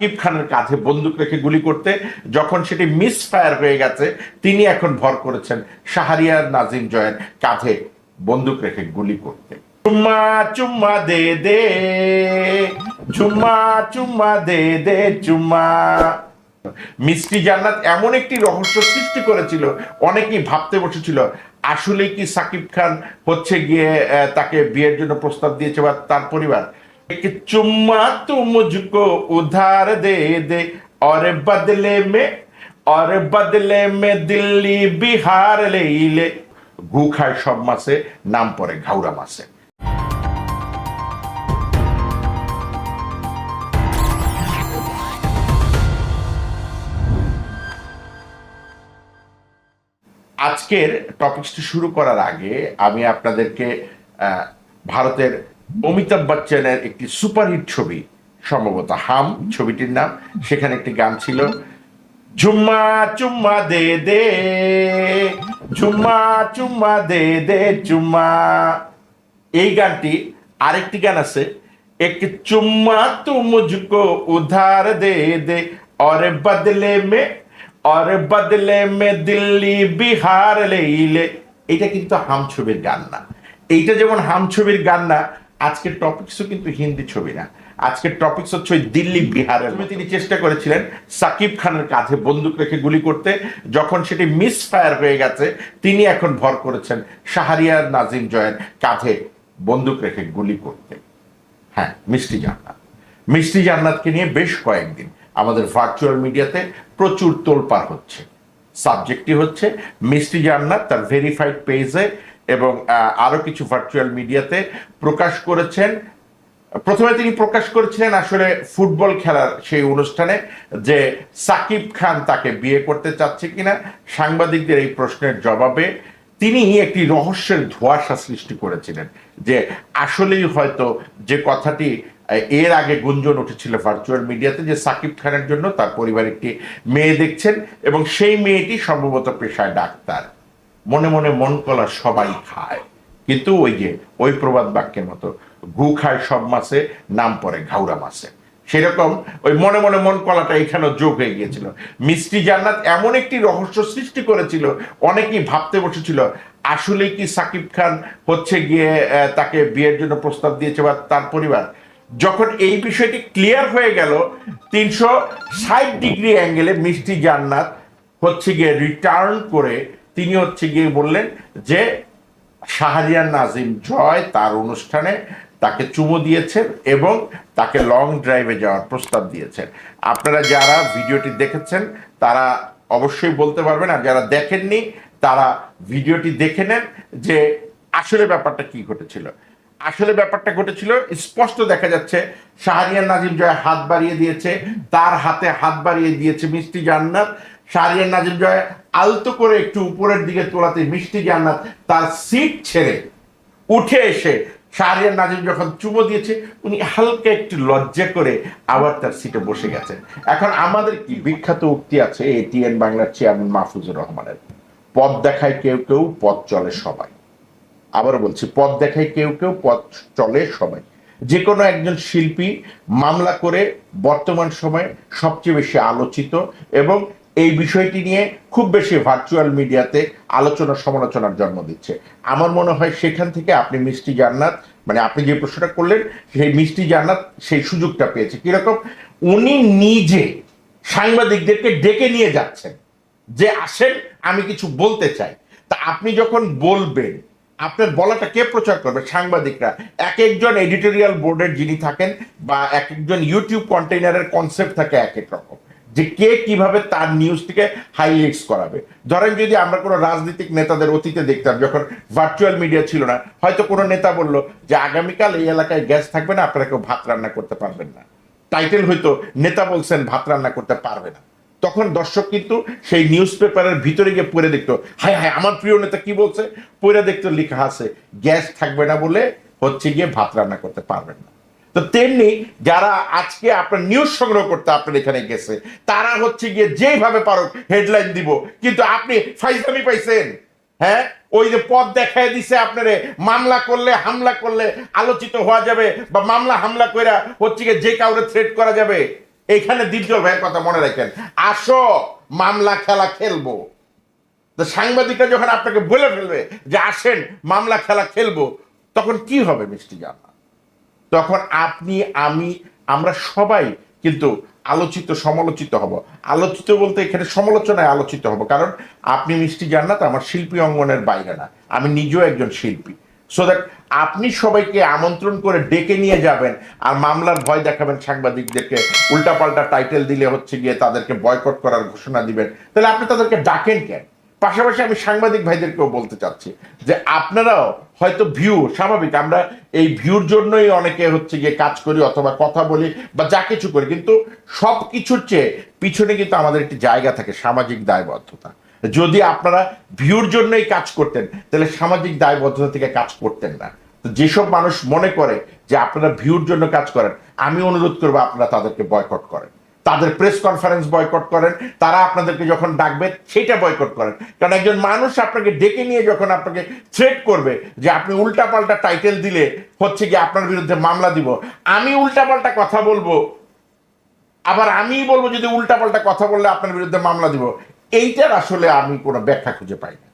সাকিব খানের কাঁধে বন্দুক রেখে গুলি করতে যখন সেটি মিস ফায়ার হয়ে গেছে, তিনি এখন ভর করেছেন শাহরিয়ার নাজিম জয়ের কাঁধে বন্দুক রেখে গুলি করতে। চুম্মা চুম্মা, দে দে, চুম্মা চুম্মা, দে দে, চুম্মা। মিষ্টি জান্নাত এমন একটি রহস্য সৃষ্টি করেছিল, অনেকেই ভাবতে বসেছিল আসলে কি সাকিব খান হচ্ছে গিয়ে তাকে বিয়ের জন্য প্রস্তাব দিয়েছে বা তার পরিবার? एक चुम्मा तू मुझको उधार दे दे और बदले में और बदले में दिल्ली बिहार ले ले ঘু খায় সব মাসে নাম পড়ে ঘাউরা মাসে আজকের টপিকসটি শুরু করার আগে আমি আপনাদেরকে আহ, ভারতের অমিতাভ বচ্চনের একটি সুপারহিট ছবি সম্ভবত হাম ছবিটির নাম সেখানে একটি গান ছিল ঝুম্মা চুম্মা দে দে ঝুম্মা চুম্মা দে দে চুম্মা এই গানটি আরেকটি গান আছে এক চুম্মা তু মুঝকো উধার দে দে और बदले में और बदले में দিল্লি বিহার লেইলে এটা কিন্তু হাম ছবির গান না এইটা যেমন হাম ছবির গান না আজকের টপিকসও কিন্তু হিন্দি ছবি না। আজকের টপিকস হচ্ছে ওই দিল্লি বিহারের। তিনি চেষ্টা করেছিলেন সাকিব খানের কাঁধে বন্দুক রেখে গুলি করতে। যখন সেটি মিস ফায়ার হয়ে গেছে তিনি এখন ভর করেছেন শাহরিয়ার নাজিম জয়ের কাঁধে বন্দুক রেখে গুলি করতে। হ্যাঁ মিষ্টি জান্নাত। মিষ্টি জান্নাতকে নিয়ে বেশ কয়েকদিন আমাদের ভার্চুয়াল মিডিয়াতে প্রচুর তোলপাড় হচ্ছে। সাবজেক্টটি হচ্ছে মিষ্টি জান্নাত তার ভেরিফাইড পেজে এবং আহ, আরও কিছু ভার্চুয়াল মিডিয়াতে প্রকাশ করেছেন। প্রথমে তিনি প্রকাশ করেছিলেন আসলে ফুটবল খেলার সেই অনুষ্ঠানে যে সাকিব খান তাকে বিয়ে করতে চাচ্ছে কিনা সাংবাদিকদের এই প্রশ্নের জবাবে তিনি একটি রহস্যের ধোঁয়াশা সৃষ্টি করেছিলেন যে আসলেই হয়তো যে কথাটি এর আগে গুঞ্জন উঠেছিল ভার্চুয়াল মিডিয়াতে যে সাকিব খানের জন্য তার পরিবার একটি মেয়ে দেখছেন এবং সেই মেয়েটি সম্ভবত পেশায় ডাক্তার। মনে মনে মন কলা সবাই খায়। কিন্তু ওই যে, ওই প্রবাদ বাক্যের মতো, ঘু খায় সব মাসে নাম পড়ে ঘাউরা মাসে সেরকম ওই মনে মনে মন কলাটা এখানেও যোগ হয়ে গিয়েছিল। মিষ্টি জান্নাত এমন একটি রহস্য সৃষ্টি করেছিল, অনেকেই ভাবতে বসেছিল আসলে কি সাকিব খান হচ্ছে গিয়ে তাকে বিয়ের জন্য প্রস্তাব দিয়েছে বা তার পরিবার? যখন এই বিষয়টি ক্লিয়ার হয়ে গেল, তিনশো ষাট ডিগ্রি অ্যাঙ্গেলে মিষ্টি জান্নাত হচ্ছে গিয়ে রিটার্ন করে তিনি হচ্ছে গিয়ে বললেন যে শাহরিয়ার নাজিম জয় তার অনুষ্ঠানে তাকে চুমো দিয়েছেন এবং তাকে লং ড্রাইভে যাওয়ার প্রস্তাব দিয়েছেন। আপনারা যারা ভিডিওটি দেখেছেন, তারা অবশ্যই বলতে পারবেন, আর যারা দেখেননি, তারা ভিডিওটি দেখে নেন যে আসলে ব্যাপারটা কি ঘটেছিল। আসলে ব্যাপারটা ঘটেছিল, স্পষ্ট দেখা যাচ্ছে শাহরিয়ার নাজিম জয় হাত বাড়িয়ে দিয়েছে, তার হাতে হাত বাড়িয়ে দিয়েছে মিষ্টি জান্নাত। শাহরিয়ার নাজিম জয় আলতো করে একটু উপরের দিকে তোলাতে মিষ্টি জান্নাত তার সিট ছেড়ে উঠে এসে শাহরিয়ার নাজিম যখন চুমো দিয়েছে, উনি হালকা একটু লজ্জা করে আবার তার সিটে বসে গেছেন। এখন আমাদের কি বিখ্যাত উক্তি আছে এটিএন বাংলার চেয়ারম্যান মাহফুজুর রহমানের। পথ দেখায় কেউ কেউ, পথ চলে সবাই। আবার বলছি, পথ দেখায় কেউ কেউ, পথ চলে সবাই। যে কোনো একজন শিল্পী মামলা করে বর্তমান সময়ে সবচেয়ে বেশি আলোচিত এবং এই বিষয়টি নিয়ে খুব বেশি ভার্চুয়াল মিডিয়াতে আলোচনা সমালোচনার জন্ম দিচ্ছে। আমার মনে হয় সেখান থেকে আপনি মিষ্টি জান্নাত মানে আপনি যে প্রশ্নটা করলেন, সেই মিষ্টি জান্নাত সেই সুযোগটা পেয়েছে। কীরকম? উনি নিজে সাংবাদিকদেরকে ডেকে নিয়ে যাচ্ছেন যে, আসেন, আমি কিছু বলতে চাই। তা আপনি যখন বলবেন, আপনার বলাটা কে প্রচার করবে? সাংবাদিকরা। এক একজন এডিটোরিয়াল বোর্ডের যিনি থাকেন বা এক একজন ইউটিউব কন্টেইনারের কনসেপ্ট থাকে এক এক রকম। যে কে কীভাবে তার নিউজটিকে হাইলাইটস করাবে। ধরেন যদি আমরা কোনো রাজনৈতিক নেতাদের অতীতে দেখতাম, যখন ভার্চুয়াল মিডিয়া ছিল না, হয়তো কোনো নেতা বলল যে আগামীকাল এই এলাকায় গ্যাস থাকবে না, আপনারা কেউ ভাত রান্না করতে পারবেন না। টাইটেল হয়তো নেতা বলছেন, ভাত রান্না করতে পারবে না। তখন দর্শক কিন্তু সেই নিউজ পেপারের ভিতরে গিয়ে পড়ে দেখতো, হায় হায়, আমার প্রিয় নেতা কি বলছে? পড়ে দেখতো, লেখা আছে গ্যাস থাকবে না বলে হচ্ছে গিয়ে ভাত রান্না করতে পারবেন না। তো তেমনি যারা আজকে আপনার নিউজ সংগ্রহ করতে আপনার এখানে গেছে, তারা হচ্ছে গিয়ে যেইভাবে পারো হেডলাইন দিব। কিন্তু আপনি ফাইজামি পাইছেন? হ্যাঁ? ওই যে পথ দেখায় দিছে আপনারে, মামলা করলে হামলা করলে আলোচিত হওয়া যাবে, বা মামলা হামলা কইরা হচ্ছে গিয়ে যে কাউরে থ্রেট করা যাবে। এখানে দ্বিতীয় ভাইয়ের কথা মনে রাখেন। আসো, মামলা খেলা খেলব। তো সাংবাদিকরা যখন আপনাকে বলে ফেলবে যে আসেন, মামলা খেলা খেলব, তখন কি হবে মিষ্টি জানা তখন আপনি, আমি, আমরা সবাই কিন্তু আলোচিত, সমালোচিত হব। আলোচিত বলতে এখানে সমালোচনায় আলোচিত হব। কারণ আপনি মিষ্টি জান্নাত, আমার শিল্পী অঙ্গনের বাইরে না। আমি নিজেও একজন শিল্পী। সো দ্যাট আপনি সবাইকে আমন্ত্রণ করে ডেকে নিয়ে যাবেন আর মামলার ভয় দেখাবেন সাংবাদিকদেরকে। উল্টাপাল্টা টাইটেল দিলে হচ্ছে গিয়ে তাদেরকে বয়কট করার ঘোষণা দিবেন। তাহলে আপনি তাদেরকে ডাকেন কেন? পাশাপাশি আমি সাংবাদিক ভাইদেরকেও বলতে চাচ্ছি যে আপনারাও হয়তো ভিউ স্বাভাবিক। আমরা এই ভিউর জন্যই অনেকে হচ্ছে গিয়ে কাজ করি অথবা কথা বলি বা যা কিছু করি। কিন্তু সব কিছুর চেয়ে পিছনে কিন্তু আমাদের একটি জায়গা থাকে, সামাজিক দায়বদ্ধতা। যদি আপনারা ভিউর জন্যই কাজ করতেন, তাহলে সামাজিক দায়বদ্ধতা থেকে কাজ করতেন না। তো যেসব মানুষ মনে করে যে আপনারা ভিউর জন্য কাজ করেন, আমি অনুরোধ করব আপনারা তাদেরকে বয়কট করেন। তাদের প্রেস কনফারেন্স বয়কট করেন, তারা আপনাদেরকে যখন ডাকবে, সেটা বয়কট করেন। কারণ একজন মানুষ আপনাকে ডেকে নিয়ে যখন আপনাকে থ্রেট করবে যে আপনি উল্টাপাল্টা টাইটেল দিলে হচ্ছে কি আপনার বিরুদ্ধে মামলা দিব, আমি উল্টাপাল্টা কথা বলব, আবার আমি বলব যদি উল্টাপাল্টা কথা বললে আপনার বিরুদ্ধে মামলা দিব, এইটার আসলে আমি কোনো ব্যাখ্যা খুঁজে পাই না।